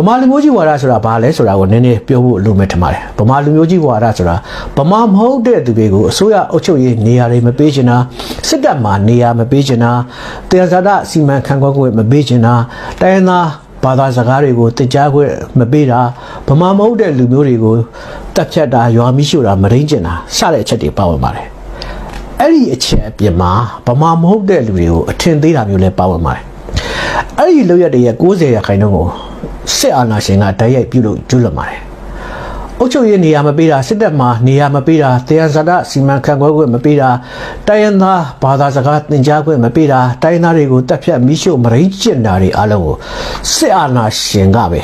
ဗမာလူမျိုးကြီးဝါဒဆိုတာဘာလဲဆိုတာကိုနည်းနည်းပြောဖို့လိုမယ်ထင်ပါတယ်ဗမာလူမျိုးကြီးဝါဒဆိုတာဗမာမဟုတ်တဲ့သူတွေကိုအစိုးရအုပ်ချုပ်ရေးနေရာတွေမပေးချင်တာစစ်တပ်မှာနေရာမပေးချင်တာတရားဇာတစီမံခန့်ခွဲခွင့်မပေးချင်တာတိုင်းရင်းသားဘာသာစကားတွေကိုတင်ကြားခွင့်မပေးတာဗမာမဟုတ်တဲ့လူမျိုးတွေကိုတပ်ဖြတ်တာရွာမိရှို့တာမရင်းကျင်တာစတဲ့အချက်တွေပါဝင်ပါတယ်အဲ့ဒီအချက်အပြင်မှာဗမာမဟုတ်တဲ့လူတွေကိုအထင်သေးတာမျိုးလည်းပါဝင်ပါတယ်အဲ့ဒီလောက်ရတဲ့ရဲ့60ရာခိုင်နှုန်းကို စစ်အာဏာရှင်ကတိုက်ရိုက်ပြုလုပ်ကျူးလွန်ပါတယ်။အုပ်ချုပ်ရေးနေရာမပေးတာစစ်တပ်မှာနေရာမပေးတာတရားစဒစီမံခန့်ခွဲခွင့်မပေးတာတိုင်းရင်းသားဘာသာစကားသင်ကြားခွင့်မပေးတာတိုင်းရင်းသားတွေကိုတပ်ဖြတ်မိရှုမရိကျင်တာတွေအလုံးကိုစစ်အာဏာရှင်ကပဲ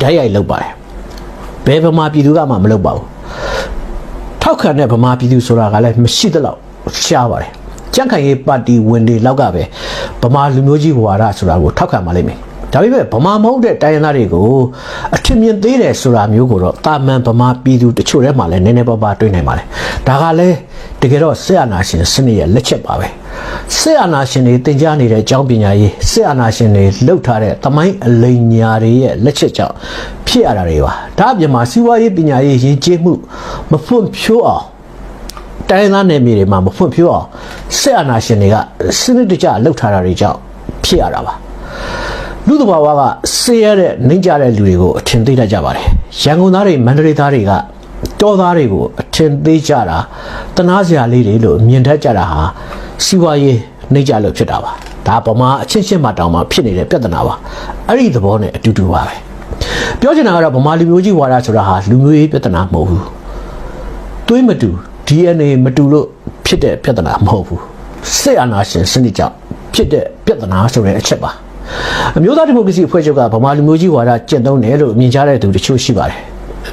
တိုက်ရိုက်လုပ်ပါတယ်။ဘယ်ဗမာပြည်သူကမှမလုပ်ပါဘူး။ထောက်ခံတဲ့ဗမာပြည်သူဆိုတာကလည်းမရှိသလောက်ရှားပါတယ်ကြန့်ခိုင်ရေးပါတီဝင်တွေလောက်ကပဲဗမာလူမျိုးကြီးဝါဒဆိုတာကိုထောက်ခံပါလိမ့်မယ် ဒါပေမဲ့ဗမာမဟုတ်တဲ့တိုင်းရင်းသားတွေကိုအထင်မြင်သေးတယ်ဆိုတာမျိုးကိုတော့တာမန်ဗမာပြည်သူတချို့ထဲမှာလည်းနည်းနည်းပါးပါးတွေ့နိုင်ပါတယ်ဒါကလည်းတကယ်တော့ဆရာနာရှင်စနစ်ရဲ့လက်ချက်ပါပဲဆရာနာရှင်တွေတင် जा နေတဲ့အကြောင်းပညာရေးဆရာနာရှင်တွေလှုပ်ထားတဲ့သမိုင်းအလိမ်ညာတွေရဲ့လက်ချက်ကြောင့်ဖြစ်ရတာတွေပါဒါအပြင်မှာစီးပွားရေးပညာရေးရည်ကြည်မှုမဖွံ့ဖြိုးအောင်တိုင်းရင်းသားနယ်မြေတွေမှာမဖွံ့ဖြိုးအောင်စစ်အာဏာရှင်တွေကစနစ်တကျလှုပ်ထားတာတွေကြောင့်ဖြစ်ရတာပါ လူတဘာဝကဆေးရတဲ့နှိမ့်ကြတဲ့လူတွေကိုအထင်သေးတတ်ကြပါတယ်ရန်ကုန်သားတွေမန္တလေးသားတွေကတောသားတွေကိုအထင်သေးကြတာတနာစရာလေးတွေလို့မြင်တတ်ကြတာဟာစီးပွားရေးနှိမ့်ကြလို့ဖြစ်တာပါဒါပမာအချင်းချင်းမှတောင်မှဖြစ်နေတဲ့ပြဿနာပါအဲ့ဒီသဘောနဲ့အတူတူပါပဲပြောချင်တာကတော့ဗမာလူမျိုးကြီးဝါဒဆိုတာဟာလူမျိုးရေးပြဿနာမဟုတ်ဘူးသွေးမတူ DNA မတူလို့ဖြစ်တဲ့ပြဿနာမဟုတ်ဘူးစစ်အာဏာရှင်စနစ်ကြောင့်ဖြစ်တဲ့ပြဿနာဆိုတဲ့အချက်ပါ အမျိုးသားဒီမိုကရေစီအဖွဲ့ချုပ်ကဗမာလူမျိုးကြီးဝါဒကျင့်သုံးတယ်လို့မြင်ကြတဲ့သူတချို့ရှိပါတယ်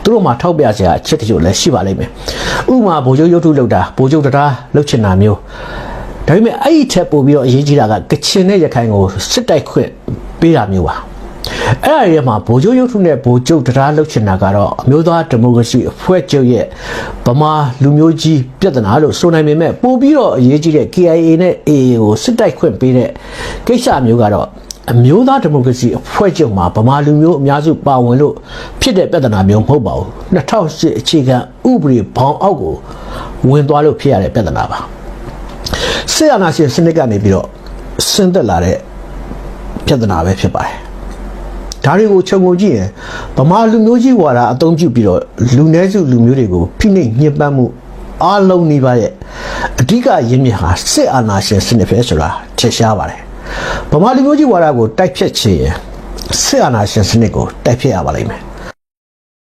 သူတို့မှာထောက်ပြစရာအချက်တချို့လည်းရှိပါလိမ့်မယ်ဥပမာဗိုလ်ချုပ်ရုပ်ထုလောက်တာဗိုလ်ချုပ်တရားလှုပ်ချင်တာမျိုးဒါပေမဲ့အဲ့ဒီထက်ပိုပြီးတော့အရေးကြီးတာကကချင်နဲ့ရခိုင်ကိုစစ်တိုက်ခွင့်ပေးတာမျိုးပါအဲ့အရာမှာဗိုလ်ချုပ်ရုပ်ထုနဲ့ဗိုလ်ချုပ်တရားလှုပ်ချင်တာကတော့အမျိုးသားဒီမိုကရေစီအဖွဲ့ချုပ်ရဲ့ဗမာလူမျိုးကြီးပြဿနာလို့ဆိုနိုင်ပေမဲ့ပို့ပြီးတော့အရေးကြီးတဲ့ KIA နဲ့ AA ကိုစစ်တိုက်ခွင့်ပေးတဲ့ကိစ္စမျိုးကတော့ အမျိုးသားဒီမိုကရေစီအဖွဲ့ချုပ်မှာဗမာလူမျိုးအများစုပါဝင်လို့ဖြစ်တဲ့ပြဿနာမျိုးမဟုတ်ပါဘူး2008အခြေခံဥပဒေဘောင်အောက်ကိုဝင်သွားလို့ဖြစ်ရတဲ့ပြဿနာပါဆေးရနာရှင်စနစ်ကနေပြီးတော့ဆင်းသက်လာတဲ့ပြဿနာပဲဖြစ်ပါတယ်ဒါတွေကိုခြုံငုံကြည့်ရင်ဗမာလူမျိုးကြီးဝါဒအသုံးပြုပြီးတော့လူနည်းစုလူမျိုးတွေကိုဖိနှိပ်ညှဉ်းပန်းမှုအလုံးနေပါရဲ့အဓိကရင်းမြစ်ဟာစစ်အာဏာရှင်စနစ်ပဲဆိုတာထင်ရှားပါတယ် ဗမာလူမျိုးကြီးဝါဒကိုတိုက်ဖြတ်ချင်ရင်စစ်အာဏာရှင်စနစ်ကိုတိုက်ဖြတ်ရပါလိမ့်မယ်